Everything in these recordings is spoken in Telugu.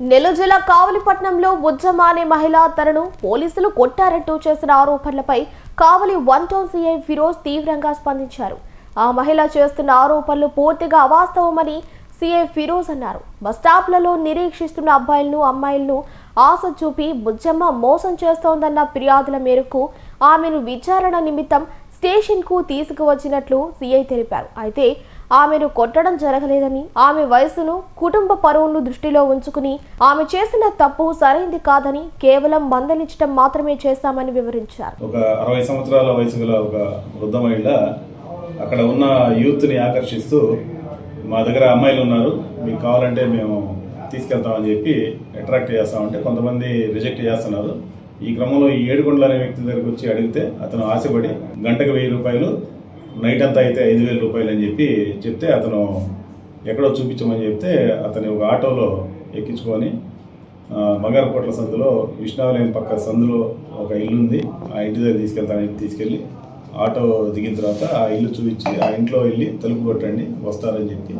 నెల్లూరు జిల్లా కావలిపట్నంలో బుజ్జమ్మ అనే మహిళ తనను పోలీసులు కొట్టారంటూ చేసిన ఆరోపణలపై Kavali one town CI Firoz తీవ్రంగా స్పందించారు. ఆ మహిళ చేస్తున్న ఆరోపణలు పూర్తిగా అవాస్తవమని సీఐ ఫిరోజ్ అన్నారు. బస్టాప్లలో నిరీక్షిస్తున్న అబ్బాయిలను అమ్మాయిలను ఆశ చూపి బుజ్జమ్మ మోసం చేస్తోందన్న ఫిర్యాదుల మేరకు ఆమెను విచారణ నిమిత్తం స్టేషన్కు తీసుకువచ్చినట్లు సీఐ తెలిపారు. అయితే ఆమెను కొట్టడం జరగలేదని ఆమె వయసును కుటుంబ పరువును దృష్టిలో ఉంచుకుని ఆమె చేసిన తప్పు సరైంది కాదని కేవలం మందలించడం మాత్రమే చేశామని వివరించారు. ఒక అరవై సంవత్సరాల వయసు గల ఒక వృద్ధ మహిళ అక్కడ ఉన్న యూత్ని ఆకర్షిస్తూ మా దగ్గర అమ్మాయిలు ఉన్నారు మీకు కావాలంటే మేము తీసుకెళ్తామని చెప్పి అట్రాక్ట్ చేస్తామంటే కొంతమంది రిజెక్ట్ చేస్తున్నారు. ఈ క్రమంలో ఈ ఏడుగుండ్ల అనే వ్యక్తి దగ్గరికి వచ్చి అడిగితే అతను ఆశపడి గంటకు వెయ్యి రూపాయలు నైట్ అంతా అయితే ఐదు వేల రూపాయలు అని చెప్పి చెప్తే అతను ఎక్కడో చూపించమని చెప్తే అతని ఒక ఆటోలో ఎక్కించుకొని ఆ, బంగారకోట్ల సందులో విష్ణాలయం పక్క సందులో ఒక ఇల్లు ఉంది ఆ ఇంటి దగ్గర తీసుకెళ్తానని తీసుకెళ్ళి ఆటో దిగిన తర్వాత ఆ ఇల్లు చూపించి ఆ ఇంట్లో వెళ్ళి తలుపు కొట్టండి వస్తారని చెప్పి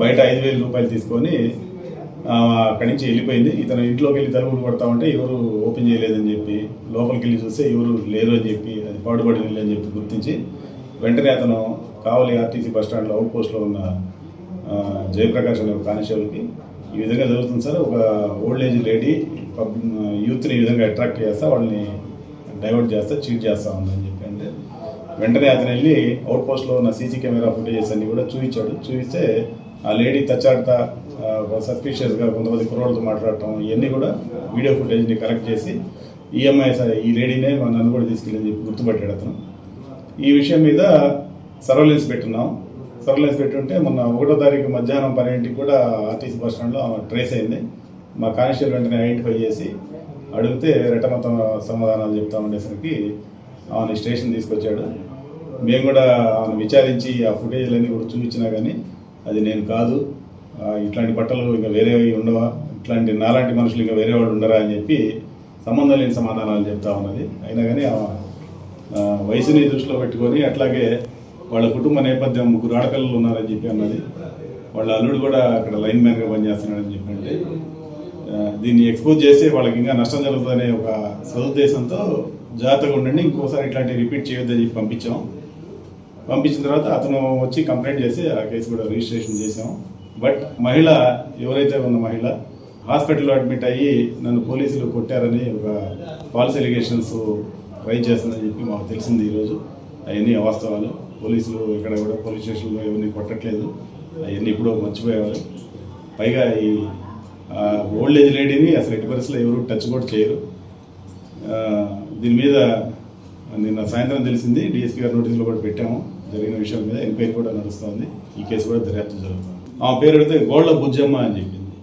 బయట ఐదు వేల రూపాయలు తీసుకొని అక్కడి నుంచి వెళ్ళిపోయింది. ఇతను ఇంట్లోకి వెళ్ళి తలుపులు కొడతా ఉంటే ఎవరు ఓపెన్ చేయలేదని చెప్పి లోపలికి వెళ్ళి చూస్తే ఎవరు లేరు అని చెప్పి అది పాడుబడి ఇల్లు అని చెప్పి గుర్తించి వెంటనే అతను కావలి ఆర్టీసీ బస్ స్టాండ్లో అవుట్ పోస్ట్లో ఉన్న జయప్రకాష్ అనే కానిస్టేబుల్కి ఈ విధంగా జరుగుతుంది సార్. ఒక ఓల్డ్ ఏజ్ లేడీ యూత్ని ఈ విధంగా అట్రాక్ట్ చేస్తా వాళ్ళని డైవర్ట్ చేస్తా చీట్ చేస్తా ఉందని చెప్పి అంటే వెంటనే అతను వెళ్ళి అవుట్ పోస్ట్లో ఉన్న సీసీ కెమెరా ఫుటేజెస్ అన్ని కూడా చూపించాడు. చూపిస్తే ఆ లేడీ తచ్చాడుతా సస్పీషియస్గా కొంతమంది కుర్రోళ్ళతో మాట్లాడటం ఇవన్నీ కూడా వీడియో ఫుటేజ్ని కలెక్ట్ చేసి ఈఎంఐ ఈ లేడీనే మా నన్ను కూడా తీసుకెళ్ళి చెప్పి గుర్తుపట్టాడు అతను. ఈ విషయం మీద సర్వలెన్స్ పెట్టున్నాం. సర్వలెన్స్ పెట్టుంటే మొన్న ఒకటో తారీఖు మధ్యాహ్నం పన్నెండింటికి కూడా ఆర్టీసీ బస్ స్టాండ్లో ఆమె ట్రేస్ అయింది. మా కానిస్టేబుల్ వెంటనే ఐడెంటిఫై చేసి అడిగితే రెట్టమొత్తం సమాధానాలు చెప్తా ఉండేసరికి ఆమె స్టేషన్ తీసుకొచ్చాడు. మేము కూడా ఆమెను విచారించి ఆ ఫుటేజ్లన్నీ కూడా చూపించినా కానీ అది నేను కాదు. ఇట్లాంటి బట్టలు ఇంకా వేరే ఉండవా? ఇట్లాంటి నాలాంటి మనుషులు ఇంకా వేరే వాళ్ళు ఉండరా అని చెప్పి సంబంధం లేని సమాధానాలు చెప్తా ఉన్నది. అయినా కానీ ఆమె వయసుని దృష్టిలో పెట్టుకొని అట్లాగే వాళ్ళ కుటుంబ నేపథ్యం ముగ్గురు ఆడపిల్లలు ఉన్నారని చెప్పి అన్నది. వాళ్ళ అల్లుడు కూడా అక్కడ లైన్ మ్యాన్గా పనిచేస్తున్నాడని చెప్పి అంటే దీన్ని ఎక్స్పోజ్ చేస్తే వాళ్ళకి ఇంకా నష్టం జరుగుతుందనే ఒక సదుద్దేశంతో జాగ్రత్తగా ఉండండి ఇంకోసారి ఇట్లాంటి రిపీట్ చేయొద్దని చెప్పి పంపించాం. పంపించిన తర్వాత అతను వచ్చి కంప్లైంట్ చేసి ఆ కేసు కూడా రిజిస్ట్రేషన్ చేసాం బట్ మహిళ ఎవరైతే ఉన్న మహిళ హాస్పిటల్లో అడ్మిట్ అయ్యి నన్ను పోలీసులు కొట్టారని ఒక ఫాల్స్ ఎలిగేషన్స్ ట్రై చేస్తుందని చెప్పి మాకు తెలిసింది ఈరోజు. అవన్నీ అవాస్తవాలు. పోలీసులు ఇక్కడ కూడా పోలీస్ స్టేషన్లో ఎవరిని కొట్టట్లేదు. అవన్నీ ఇప్పుడు మర్చిపోయేవారు. పైగా ఈ ఓల్డ్ ఏజ్ లేడీని అసలు ఎట్టి పరిస్థితుల్లో ఎవరు టచ్ కూడా చేయరు. దీని మీద నిన్న సాయంత్రం తెలిసింది. డిఎస్పీ గారు నోటీసులు కూడా పెట్టాము. జరిగిన విషయం మీద ఎంక్వైరీ కూడా నడుస్తుంది. ఈ కేసు కూడా దర్యాప్తు జరుగుతుంది. ఆమె పేరు అడిగితే గోళ్ళ బుజ్జమ్మ అని చెప్పింది.